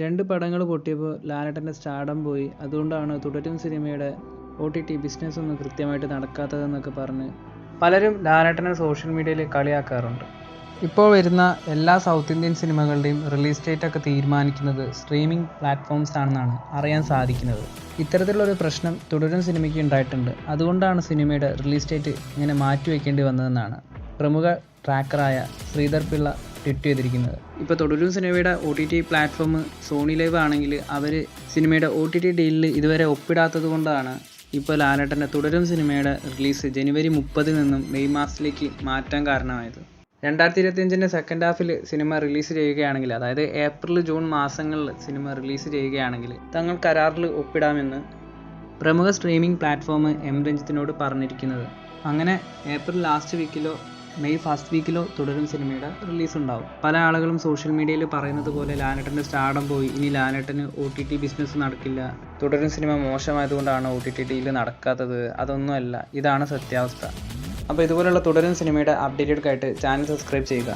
രണ്ട് പടങ്ങൾ പൊട്ടിയപ്പോൾ ലാലേട്ടന്റെ സ്റ്റാർഡം പോയി. അതുകൊണ്ടാണ് തുടരും സിനിമയുടെ ഒ ടി ടി ബിസിനസ് ഒന്നും കൃത്യമായിട്ട് നടക്കാത്തതെന്നൊക്കെ പറഞ്ഞ് പലരും ലാലേട്ടനെ സോഷ്യൽ മീഡിയയിൽ കളിയാക്കാറുണ്ട്. ഇപ്പോൾ വരുന്ന എല്ലാ സൗത്ത് ഇന്ത്യൻ സിനിമകളുടെയും റിലീസ് ഡേറ്റ് ഒക്കെ തീരുമാനിക്കുന്നത് സ്ട്രീമിംഗ് പ്ലാറ്റ്ഫോംസ് ആണെന്നാണ് അറിയാൻ സാധിക്കുന്നത്. ഇത്തരത്തിലുള്ളൊരു പ്രശ്നം തുടരും സിനിമയ്ക്ക് ഉണ്ടായിട്ടുണ്ട്. അതുകൊണ്ടാണ് സിനിമയുടെ റിലീസ് ഡേറ്റ് ഇങ്ങനെ മാറ്റിവെക്കേണ്ടി വന്നതെന്നാണ്. പ്രമുഖ ട്രാക്കറായ ശ്രീധർ പിള്ള ട്വീറ്റ് ചെയ്തിരിക്കുന്നത്. ഇപ്പോൾ തൊടുരു സിനിമയുടെ O T T platform Sony LIV ആണെങ്കിൽ അവർ സിനിമയുടെ ഒ ടി ടി ഡീലിൽ ഇതുവരെ ഒപ്പിടാത്തത് കൊണ്ടാണ് ഇപ്പോൾ ലാലേട്ടന്റെ തുടരും സിനിമയുടെ റിലീസ് ജനുവരി മുപ്പതിൽ നിന്നും മെയ് മാസത്തിലേക്ക് മാറ്റാൻ കാരണമായത്. രണ്ടായിരത്തി ഇരുപത്തിയഞ്ചിന്റെ സെക്കൻഡ് ഹാഫിൽ സിനിമ റിലീസ് ചെയ്യുകയാണെങ്കിൽ അതായത് ഏപ്രിൽ ജൂൺ മാസങ്ങളിൽ സിനിമ റിലീസ് ചെയ്യുകയാണെങ്കിൽ തങ്ങൾ കരാറിൽ ഒപ്പിടാമെന്ന് പ്രമുഖ സ്ട്രീമിംഗ് പ്ലാറ്റ്ഫോം എം രഞ്ജിത്തിനോട് പറഞ്ഞിരിക്കുന്നത്. അങ്ങനെ ഏപ്രിൽ ലാസ്റ്റ് വീക്കിലോ മെയ് ഫസ്റ്റ് വീക്കിലോ തുടരും സിനിമയുടെ റിലീസ് ഉണ്ടാവും പല ആളുകളും സോഷ്യൽ മീഡിയയിൽ പറയുന്നത് പോലെ ലാലേട്ടന്റെ സ്റ്റാർഡം പോയി. ഇനി ലാലേട്ടന് ഒ ടി ടി ബിസിനസ് നടക്കില്ല. തുടരും സിനിമ മോശമായതുകൊണ്ടാണ് ഒ ടി ടി ടിയിൽ നടക്കാത്തത്. അതൊന്നുമല്ല ഇതാണ് സത്യാവസ്ഥ. അപ്പോൾ ഇതുപോലുള്ള തുടരും സിനിമയുടെ അപ്ഡേറ്റഡ് ആയിട്ട് ചാനൽ സബ്സ്ക്രൈബ് ചെയ്യുക.